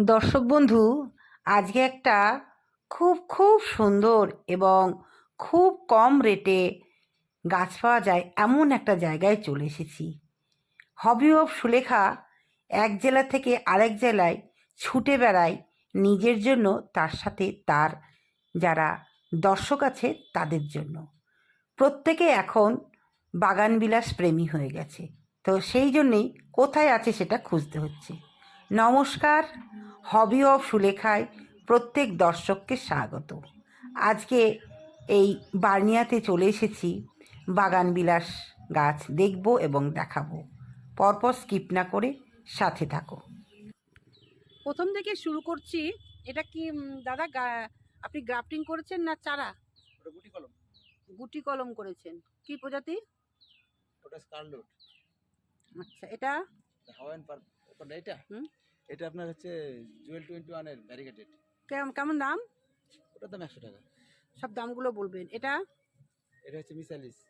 দর্শক বন্ধু, আজকে একটা খুব খুব সুন্দর এবং খুব কম রেটে গাছ পাওয়া যায় এমন একটা জায়গায় চলে এসেছি। হবি অফ সুলেখা এক জেলা থেকে আরেক জেলায় ছুটে বেড়ায় নিজের জন্য, তার সাথে তার যারা দর্শক আছে তাদের জন্য। প্রত্যেকে এখন বাগানবিলাস প্রেমী হয়ে গেছে। তো সেই জন্যেই কোথায় আছে সেটা খুঁজতে হচ্ছে। নমস্কার হবি অফ সুলেখায় প্রত্যেক দর্শককে স্বাগত। আজকে এই বার্নিয়াতে চলে এসেছি বাগানবিলাস গাছ দেখব এবং দেখাবো। পরপর স্কিপ না করে সাথে থাকো। প্রথম থেকে শুরু করছি এটা কি দাদা গা- আপনি গ্রাফটিং করেছেন না চারা? গুটি কলম। গুটি কলম করেছেন। কি প্রজাতি? ওটা স্কারলুট আচ্ছা এটা? হাওয়াইন এটা? হুম। এটা আপনার হচ্ছে জুয়েল টোয়েন্টি ওয়ানের ব্যারিকেটেড। কেম- কেমন দাম? ওটার দাম একশো টাকা। সব দামগুলো বলবেন। এটা? এটা হচ্ছে মিসালিস।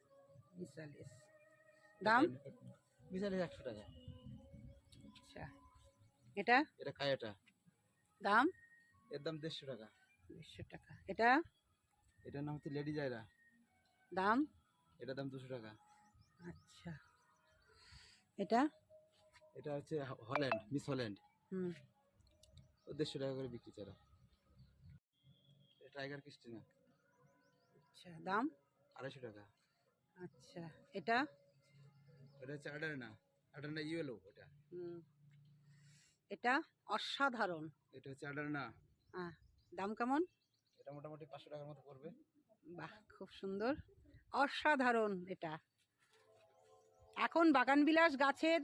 বিয়াল্লিশ দাম? মিসালিস একশো টাকা। আচ্ছা। এটা? এটা কায়াটা। দাম? এর দাম দেড়শো টাকা। দেড়শো টাকা। এটা? এটার নাম হচ্ছে লেডি জায়রা। দাম? এটার দাম দুশো টাকা। আচ্ছা। এটা? এটা হচ্ছে হল্যান্ড মিস হল্যান্ড। হুম। দেড়শো টাকা করে বিক্রি চারা এটা টাইগার ক্রিস্টিনা। আচ্ছা দাম? আড়াইশো টাকা। আচ্ছা এটা? এটা হচ্ছে আডারনা। আডারনা ইয়েলো ওটা হুম। এটা অসাধারণ। এটা হচ্ছে আডারনা। হ্যাঁ দাম কেমন? এটা মোটামুটি পাঁচশো টাকার মতো পড়বে। বাহ খুব সুন্দর। অসাধারণ এটা। এখন বাগানবিলাস গাছের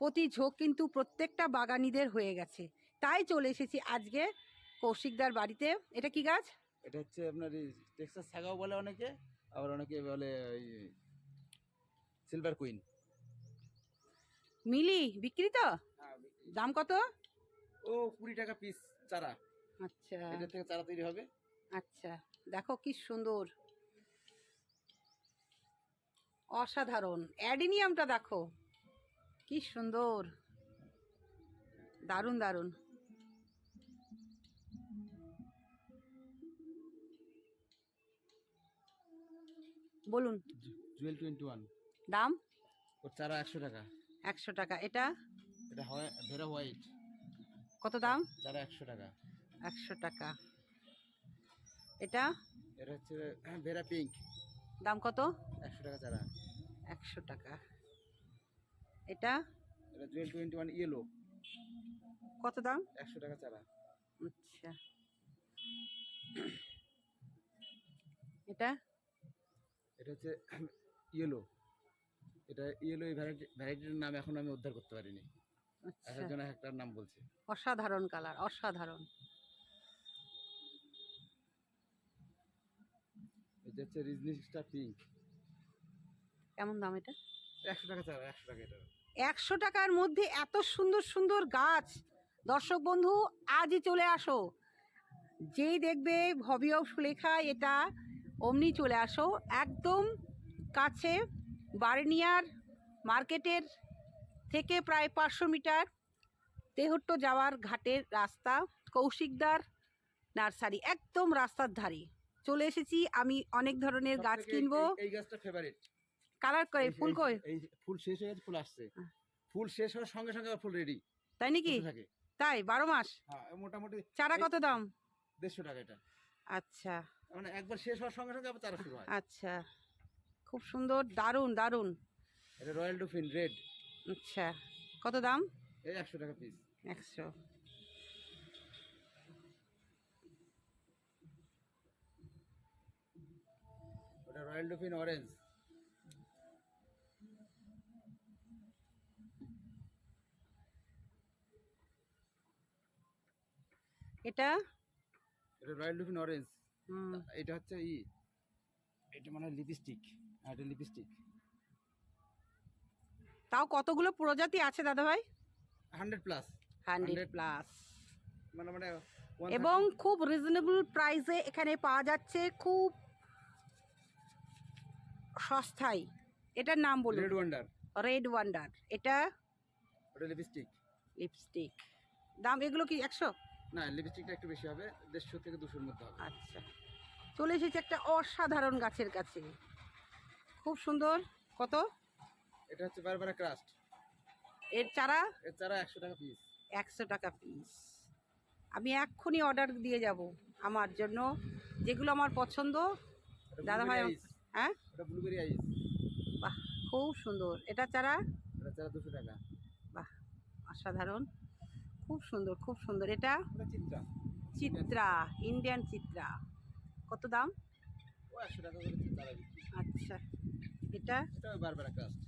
প্রতি ঝোঁক কিন্তু প্রত্যেকটা বাগানিদের হয়ে গেছে। তাই চলে এসেছি আজকে কৌশিকদার বাড়িতে। এটা কি গাছ? এটা হচ্ছে আপনার এই টেক্সাস সাগাও বলে অনেকে আবার অনেকে বলে ওই সিলভার কুইন মিলি বিক্রি তো? দাম কত? ও কুড়ি টাকা পিস চারা। আচ্ছা। এটা থেকে চারা তৈরি হবে। আচ্ছা দেখো কি সুন্দর। অসাধারণ। অ্যাডিনিয়ামটা দেখো। কি সুন্দর। দারুণ দারুণ। বলুন। Jewel twenty one. দাম? ওর চারা একশো টাকা। একশো টাকা। এটা? এটা হয় ভেরা হোয়াইট। কত দাম? চারা একশো টাকা। একশো টাকা। এটা? এটা হচ্ছে ভেরা পিঙ্ক। দাম কত? একশো টাকা চারা। একশো টাকা। এটা? এটা জুয়েল টোয়েন্টি ওয়ান ইয়েলো। কত দাম? একশো টাকা চারা। আচ্ছা। এটা? এটা হচ্ছে ইয়েলো। এটা ইয়েলো এই ভ্যারাইটি ভ্যারাইটির নাম এখন আমি উদ্ধার করতে পারিনি। আচ্ছা। এক একজন এক একটার নাম বলছে। অসাধারণ কালার অসাধারণ। এটা হচ্ছে রিজনিসটা পিঙ্ক। কেমন দাম এটা? একশো টাকা চারা একশো টাকা এটা। একশো টাকার মধ্যে এত সুন্দর সুন্দর গাছ। দর্শক বন্ধু আজই চলে আসো। যেই দেখবে অফ সুলেখা এটা অমনি চলে আসো। একদম কাছে বার্নিয়ার মার্কেটের থেকে প্রায় পাঁচশো মিটার তেহট্ট যাওয়ার ঘাটের রাস্তা কৌশিকদার নার্সারি একদম রাস্তার ধারে। চলে এসেছি আমি অনেক ধরনের গাছ কিনবো। এই- এই গাছটা ফেভারিট কালার করে ফুল কই? এই ফুল শেষ হয়ে গেছে ফুল আসছে। ফুল শেষ হওয়ার সঙ্গে সঙ্গে ফুল রেডি তাই নাকি? তাই? বারো মাস? হ্যাঁ মোটামুটি চারা কত দাম? দেড়শো টাকা এটা। আচ্ছা। মানে একবার শেষ হওয়ার সঙ্গে সঙ্গে আবার চারা শুরু হয়। আচ্ছা। খুব সুন্দর দারুণ দারুণ। এটা রয়্যাল ডুফিন রেড আচ্ছা। কত দাম? এই একশো টাকা পিস একশো। ওটা রয়্যাল ডুফিন অরেঞ্জ এটা? এটা রয়্যাল ডুফিন অরেঞ্জ এটা হচ্ছে ই এটা মানে লিপস্টিক এটা লিপস্টিক তাও কতগুলো প্রজাতি আছে দাদা ভাই হান্ড্রেড প্লাস। Hundred 100 plus. মানে মানে এবং খুব রিজনেবল প্রাইসে এখানে পাওয়া যাচ্ছে খুব সস্তায়। এটার নাম বলুন। রেড ওয়ান্ডার রেড ওয়ান্ডার এটা? লিপস্টিক লিপস্টিক দাম এগুলো কি একশো? না লিপস্টিকটা একটু বেশি হবে দেড়শো থেকে দুশোর মধ্যে হবে। আচ্ছা। চলে এসেছে একটা অসাধারণ গাছের কাছে। খুব সুন্দর। কত? এটা হচ্ছে বারবার ক্রাস্ট এর চারা? এর চারা একশো টাকা পিস একশো টাকা পিস আমি এক্ষুনি অর্ডার দিয়ে যাব আমার জন্য। যেগুলো আমার পছন্দ। দাদা ভাই হ্যাঁ? এটা ব্লুবেরি আইস বাহ খুব সুন্দর। এটা চারা? এটা চারা দুশো টাকা। বাহ অসাধারণ। খুব সুন্দর খুব সুন্দর। এটা চিত্রা। চিত্রা ইন্ডিয়ান চিত্রা। কত দাম? আচ্ছা এটা? এটা বারবার ক্রাস্ট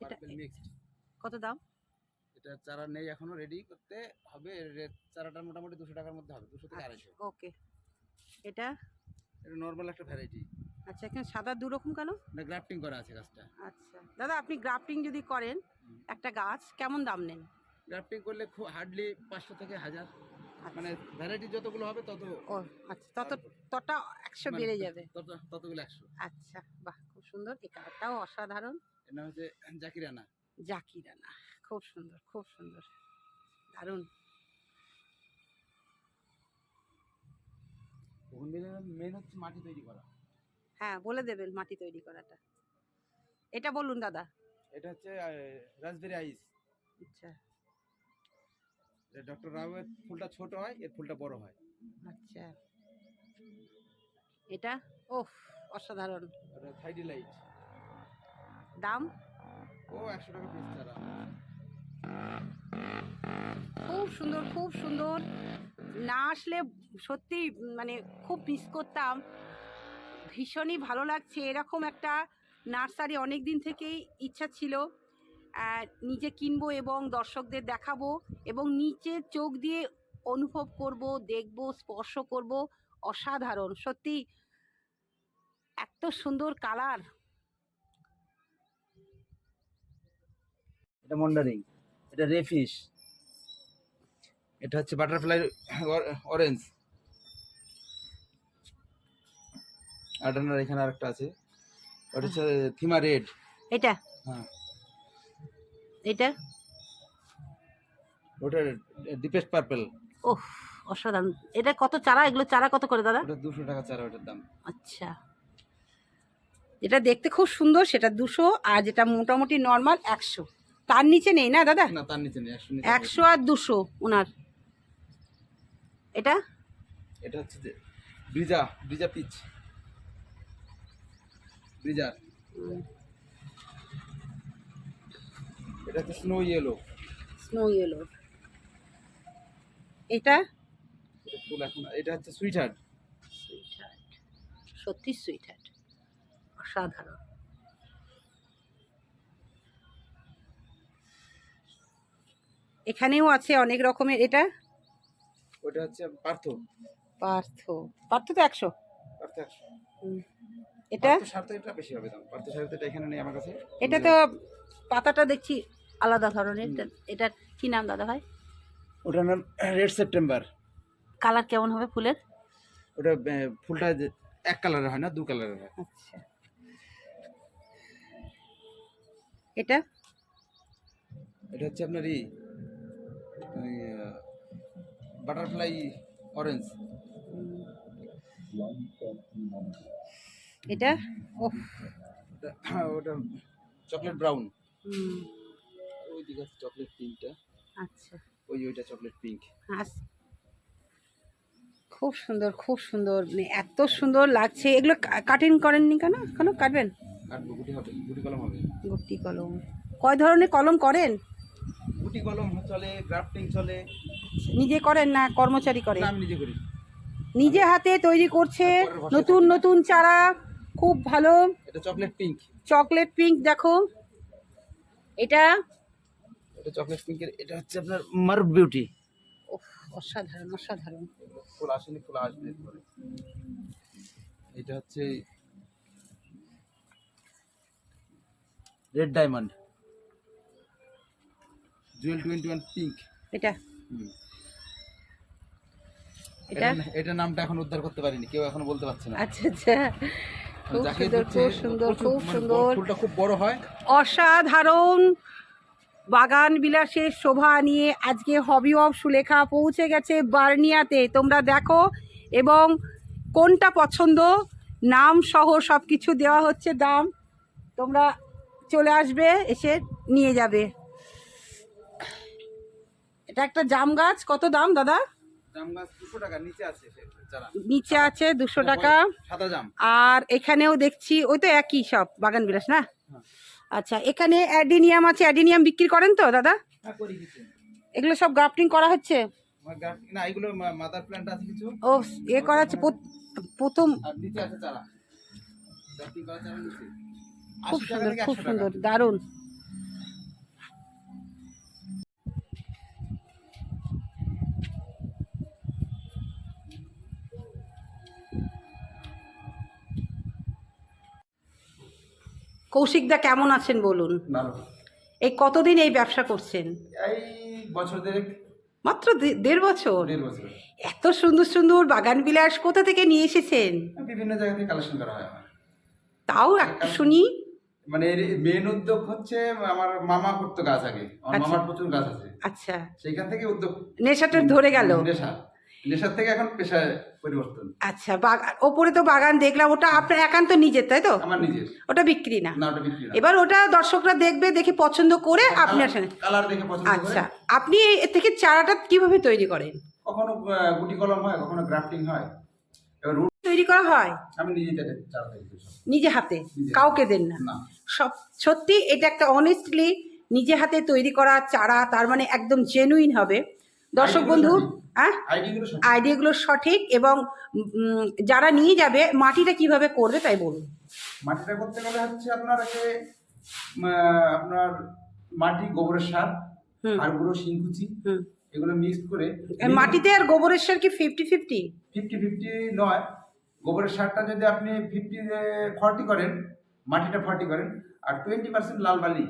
এটা- কত দাম? এটা চারা নেই এখনও রেডি করতে হবে। চারাটা মোটামুটি দুশো টাকার মধ্যে হবে দুশো থেকে আড়াইশো। ওকে এটা? এটা নর্মাল একটা ভ্যারাইটি আচ্ছা এখানে সাদা দু রকম কেন? এটা গ্রাফটিং করা আছে গাছটা। আচ্ছা। দাদা আপনি গ্রাফটিং যদি করেন একটা গাছ কেমন দাম নেন? গ্রাফটিং করলে খুব হার্ডলি পাঁচশো থেকে হাজার। আচ্ছা। মানে ভ্যারাইটি যতগুলো হবে তত ও আচ্ছা তত ততটা একশো মানে বেড়ে যাবে। ততগুলো একশো। আচ্ছা বাহ খুব সুন্দর। এই কালারটাও অসাধারণ। এর নাম হচ্ছে জাকিরানা। জাকিরানা খুব সুন্দর খুব সুন্দর। দারুণ। মেন হচ্ছে মাটি তৈরি করা। হ্যাঁ বলে দেবেন মাটি তৈরি করাটা। এটা বলুন দাদা। এটা হচ্ছে রাসবেরি আইস আচ্ছা। ডক্টর রাওয়ের ফুলটা ছোট হয় এর ফুলটা বড় হয়। আচ্ছা। এটা? ওফ অসাধারণ। থাইডি লাইট দাম? ও একশো টাকা পিস চারা। খুব সুন্দর খুব সুন্দর। না আসলে সত্যি মানে খুব মিস করতাম। ভীষণই ভালো লাগছে। এরকম একটা নার্সারি অনেক দিন থেকেই ইচ্ছা ছিল নিজে কিনবো এবং দর্শকদের দেখাবো এবং নিচে চোখ দিয়ে অনুভব করব, দেখব, স্পর্শ করব। অসাধারণ। সত্যি এত সুন্দর কালার। এটা মন্ডারিং। এটা রেফিশ। এটা হচ্ছে বাটারফ্লাই অরেঞ্জ আটানার এখানে আরেকটা আছে। ওটা হচ্ছে থিমা রেড এটা? হ্যাঁ। এটা? ওটা ডিপেস্ট পার্পল ওহ অসাধারণ। এটা কত চারা? এগুলো চারা কত করে দাদা? ওটা দুশো টাকা চারা ওটার দাম। আচ্ছা। এটা দেখতে খুব সুন্দর সেটা দুশো আর যেটা মোটামুটি নর্মাল একশো। তার নিচে নেই না দাদা? না তার নিচে নেই একশো আর দুশো ওনার। এটা? এটা হচ্ছে যে ব্রিজা ব্রিজা পিচ। ব্রিজার। এটা হচ্ছে স্নো ইয়েলো স্নো ইয়েলো এটা? ফুল এখন এটা হচ্ছে সুইট হার্ট সত্যি সুইটহার্ট অসাধারণ। এখানেও আছে অনেক রকমের এটা? ওটা হচ্ছে পার্থ। পার্থ। পার্থ তো একশো। পার্থ একশো। এটা? এটা বেশি হবে দাম। পার্থ এটা এখানে নেই আমার কাছে। এটা তো পাতাটা দেখছি আলাদা ধরনের। এটা- কি নাম দাদা ভাই? ওটার নাম রেড সেপ্টেম্বর। কালার কেমন হবে ফুলের? ওটা ফুলটা এক কালারের হয় না দু কালারের হয়। আচ্ছা। এটা? এটা হচ্ছে আপনার ই বাটারফ্লাই অরেঞ্জ এটা? ও ওটা ওটা চকলেট ব্রাউন ওই দিকে চকলেট পিঙ্কটা আচ্ছা। ওই ওইটা চকলেট পিঙ্ক আস। খুব সুন্দর খুব সুন্দর। মানে এত সুন্দর লাগছে। এগুলো কাটিং করেননি কেন? কেন কাটবেন? কাটবো গুটি হবে গুটি কলম হবে। গুটি কলম। কয় ধরনের কলম করেন? গুটি কলম চলে গ্রাফটিং চলে। নিজে করেন না কর্মচারী করে আমি নিজে করি। নিজে হাতে তৈরি করছে নতুন নতুন চারা খুব ভালো। এটা চকলেট পিঙ্ক চকলেট পিঙ্ক দেখো। এটা? এটা চকলেট পিঙ্কের এটা হচ্ছে আপনার মার্ব বিউটি অসাধারণ অসাধারণ। ফুল আসেনি ফুল আসবে এটা হচ্ছে red diamond jewel twenty one pink. এটা? এটা? এটা নামটা এখন উদ্ধার করতে পারিনি কেউ এখনও বলতে পারছে না। আচ্ছা আচ্ছা। খুব সুন্দর খুব সুন্দর খুব মানে সুন্দর। ফুলটা খুব বড় হয়। অসাধারণ বাগান বিলাসের শোভা নিয়ে আজকে হবি অফ সুলেখা পৌঁছে গেছে বার্নিয়াতে। তোমরা দেখো এবং কোনটা পছন্দ? নাম সহ সব কিছু দেওয়া হচ্ছে দাম। তোমরা চলে আসবে এসে নিয়ে যাবে। এটা একটা জাম গাছ। কত দাম দাদা? নিচে আছে দুশো টাকা। আর এখানেও দেখছি ওই তো একই সব বাগান বিলাস না? হ্যাঁ। আচ্ছা এখানে অ্যাডিনিয়াম আছে। অ্যাডিনিয়াম বিক্রি করেন তো দাদা? হ্যাঁ এগুলো সব গ্রাফটিং করা হচ্ছে? ও এ করা হচ্ছে প্রথ- প্রথম খুব সুন্দর খুব সুন্দর দারুণ। কৌশিকদা কেমন আছেন বলুন? ভালো। এই কতদিন এই ব্যবসা করছেন? এই বছর দেড়েক। মাত্র দেড় বছর? দেড় বছর। এত সুন্দর সুন্দর বাগান বিলাস কোথা থেকে নিয়ে এসেছেন? বিভিন্ন জায়গা থেকে কালেকশন করা হয় আমার। তাও একটু শুনি। মানে মেন উদ্যোগ হচ্ছে আমার মামা করতো গাছ আগে। আমার আচ্ছা। মামার প্রচুর গাছ আছে। আচ্ছা। থেকে উদ্যোগ নেশাটা ধরে গেল। নেশা। নেশার থেকে এখন পেশায় পরিবর্তন। আচ্ছা বাগান ওপরে তো বাগান দেখলাম ওটা আপনার একান্ত নিজের তাই তো? আমার নিজের। ওটা বিক্রি না। না ওটা বিক্রি না। এবার ওটা দর্শকরা দেখবে দেখে পছন্দ করে আপনি আসেন। কালার দেখে পছন্দ আচ্ছা আপনি এর থেকে চারাটা কীভাবে তৈরি করেন? কখনো গুটি কলম হয় কখনো গ্রাফটিং হয়। এবার রুট তৈরি করা হয়? আমি নিজে থেকে চারা তৈরি করি নিজে হাতে? কাউকে দেন না? সব সত্যি এটা একটা অনেস্টলি নিজে হাতে তৈরি করা চারা তার মানে একদম জেনুইন হবে। দর্শক বন্ধু হ্যাঁ? আইডিয়াগুলো সঠিক? এবং যারা নিয়ে যাবে মাটিটা কীভাবে করবে তাই বলুন। মাটিটা করতে গেলে হচ্ছে আপনার আপনার মাটি গোবরের সার। আর গুঁড়ো শিংকুচি এগুলো মিক্স করে মাটিতে আর গোবরের সার কি ফিফটি ফিফটি ফিফটি ফিফটি নয়। গোবরের সারটা যদি আপনি ফিফটি ফর্টি করেন মাটিটা ফর্টি করেন আর টোয়েন্টি পার্সেন্ট লাল বালি।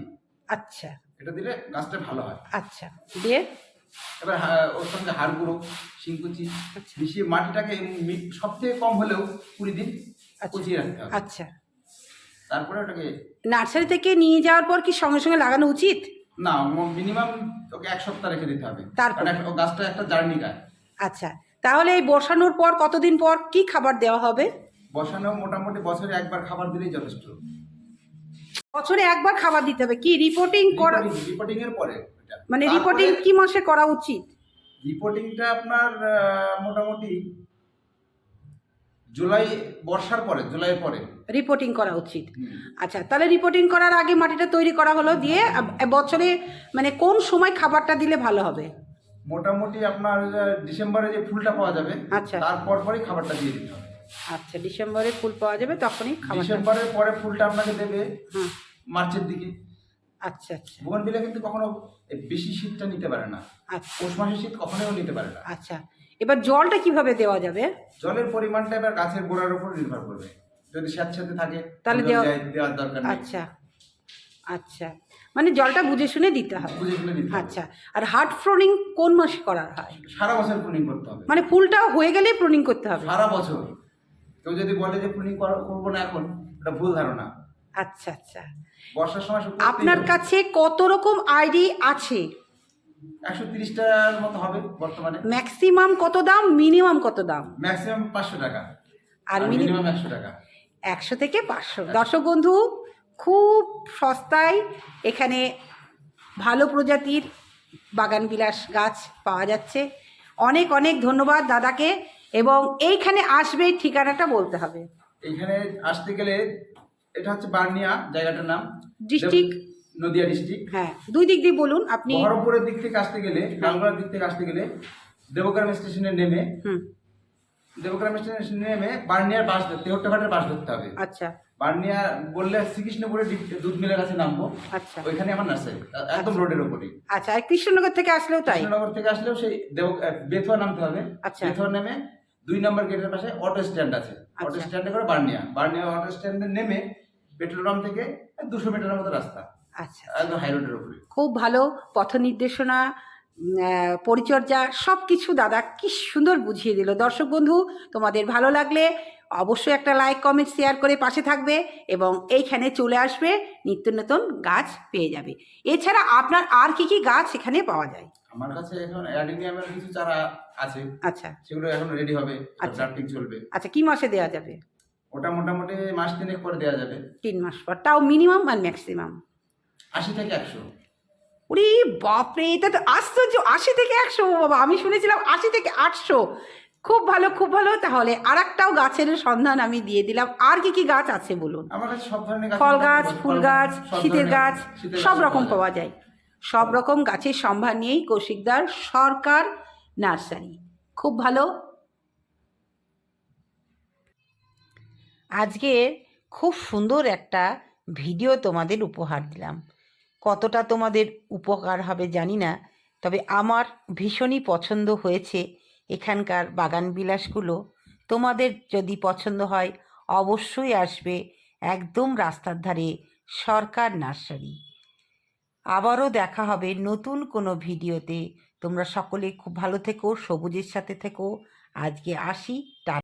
আচ্ছা। এটা দিলে গাছটা ভালো হয়। আচ্ছা। দিয়ে? এবার ওর সঙ্গে হাড় গুঁড়ো শিংকুচি মিশিয়ে মাটিটাকে সব থেকে কম হলেও কুড়ি দিন আচ্ছা। কুচিয়ে রাখতে হবে। আচ্ছা। তারপরে ওটাকে নার্সারি থেকে নিয়ে যাওয়ার পর কি সঙ্গে সঙ্গে লাগানো উচিত? না মিনিমাম ওকে এক সপ্তাহ রেখে দিতে হবে। তারপর? গাছটা একটা জার্নি গাছ। আচ্ছা। তাহলে এই বসানোর পর কতদিন পর কি খাবার দেওয়া হবে? বসানো মোটামুটি বছরে একবার খাবার দিলেই যথেষ্ট। বছরে একবার খাবার দিতে হবে। কি রিপোর্টিং করা রিপোর্টিং এর পরে। মানে রিপোর্টিং কি মাসে করা উচিত? রিপোর্টিংটা আপনার মোটামুটি জুলাই বর্ষার পরে জুলাইয়ের পরে। রিপোর্টিং করা উচিত। আচ্ছা তাহলে রিপোর্টিং করার আগে মাটিটা তৈরি করা হলো দিয়ে বছরে মানে কোন সময় খাবারটা দিলে ভালো হবে? মোটামুটি আপনার ডিসেম্বরে যে ফুলটা পাওয়া যাবে আচ্ছা। তারপর পরেই খাবারটা দিয়ে দিতে হবে। আচ্ছা ডিসেম্বরে ফুল পাওয়া যাবে তখনই খাবারটা। ডিসেম্বরের পরে ফুলটা আপনাকে দেবে মার্চের দিকে। আচ্ছা আচ্ছা। বোগনভিলা কিন্তু কখনো বেশি শীতটা নিতে পারে না। আচ্ছা। পৌষ মাসের শীত কখনোই নিতে পারে না। আচ্ছা। এবার জলটা কীভাবে দেওয়া যাবে? জলের পরিমাণটা এবার গাছের গোড়ার উপর নির্ভর করবে। যদি স্যাঁতস্যাঁতে থাকে তাহলে দেওয়ার দরকার নেই। আচ্ছা। আচ্ছা। মানে জলটা বুঝে শুনে দিতে হবে। বুঝে শুনে দিতে আচ্ছা। আর হার্ট ফ্রোনিং কোন মাসে করা হয়? সারা বছর প্রুনিং করতে হবে। মানে ফুলটা হয়ে গেলেই প্রুনিং করতে হবে। সারা বছর। কেউ যদি বলে যে প্রুনিং করব না এখন এটা ভুল ধারণা। আচ্ছা আচ্ছা। বর্ষার সময় আপনার কাছে কত রকম আইডি আছে? একশো তিরিশটার মতো হবে বর্তমানে। ম্যাক্সিমাম কত দাম? মিনিমাম কত দাম? ম্যাক্সিমাম পাঁচশো টাকা। আর মিনিমাম একশো টাকা। একশো থেকে পাঁচশো। দর্শক বন্ধু খুব সস্তায় এখানে ভালো প্রজাতির বাগানবিলাস গাছ পাওয়া যাচ্ছে। অনেক অনেক ধন্যবাদ দাদাকে। এবং এইখানে আসবে ঠিকানাটা বলতে হবে। এইখানে আসতে গেলে এটা হচ্ছে বার্নিয়া জায়গাটার নাম? দেব- নদিয়া ডিস্ট্রিক্ট হ্যাঁ দুই দিক দিয়ে বলুন আপনি বহরমপুরের দিক থেকে আসতে গেলে লালগড়ার দিক থেকে আসতে গেলে দেবগ্রাম স্টেশনে নেমে দেবগ্রাম স্টেশনে নেমে বার্নিয়ার বাস ধরতে তেহট্টাঘাটের বাস ধরতে হবে। আচ্ছা। বার্নিয়া বললে শ্রীকৃষ্ণপুরে দুধ মিলের কাছে নামবো। আচ্ছা। ওইখানে আমার নার্সারি একদম রোডের ওপরেই আচ্ছা কৃষ্ণনগর থেকে আসলেও তাই? কৃষ্ণনগর থেকে আসলেও সেই দেব বেথুয়া নামতে হবে। আচ্ছা। বেথুয়া নেমে দুই নম্বর গেটের পাশে অটো স্ট্যান্ড আছে। অটো আচ্ছা। স্ট্যান্ডে করে বার্নিয়া। বার্নিয়া অটো স্ট্যান্ডে নেমে থেকে দুশো মিটারের মতো রাস্তা। আচ্ছা একদম হাই রোডের উপরে। খুব ভালো পথ নির্দেশনা পরিচর্যা সব কিছু দাদা কি সুন্দর বুঝিয়ে দিল। দর্শক বন্ধু তোমাদের ভালো লাগলে অবশ্যই একটা লাইক কমেন্ট শেয়ার করে পাশে থাকবে এবং এইখানে চলে আসবে নিত্য নতুন গাছ পেয়ে যাবে। এছাড়া আপনার আর কি কি গাছ এখানে পাওয়া যায়? আমার কাছে এখন অ্যাডিনিয়ামের কিছু চারা আছে। আচ্ছা। সেগুলো এখন রেডি হবে আচ্ছা। চলবে। আচ্ছা কি মাসে দেওয়া যাবে? ওটা মোটামুটি মাস তিনেক পরে দেওয়া যাবে। তিন মাস পর তাও মিনিমাম আর ম্যাক্সিমাম আশি থেকে একশো। ওরে বাপরে এটা তো আশ্চর্য আশি থেকে একশো বাবা আমি শুনেছিলাম আশি থেকে আটশো। খুব ভালো খুব ভালো তাহলে আর একটাও গাছের সন্ধান আমি দিয়ে দিলাম। আর কি কি গাছ আছে বলুন? ফল গাছ ফুল গাছ শীতের গাছ সব রকম পাওয়া যায়। সব রকম গাছের সম্ভার নিয়েই কৌশিকদার সরকার নার্সারি। খুব ভালো আজকে খুব সুন্দর একটা ভিডিও তোমাদের উপহার দিলাম। কতটা তোমাদের উপকার হবে জানি না, তবে আমার ভীষণই পছন্দ হয়েছে এখানকার বাগান বিলাসগুলো। তোমাদের যদি পছন্দ হয়, অবশ্যই আসবে একদম রাস্তার ধারে সরকার নার্সারি। আবারও দেখা হবে নতুন কোনো ভিডিওতে। তোমরা সকলে খুব ভালো থেকো, সবুজের সাথে থেকো। আজকে আসি, টা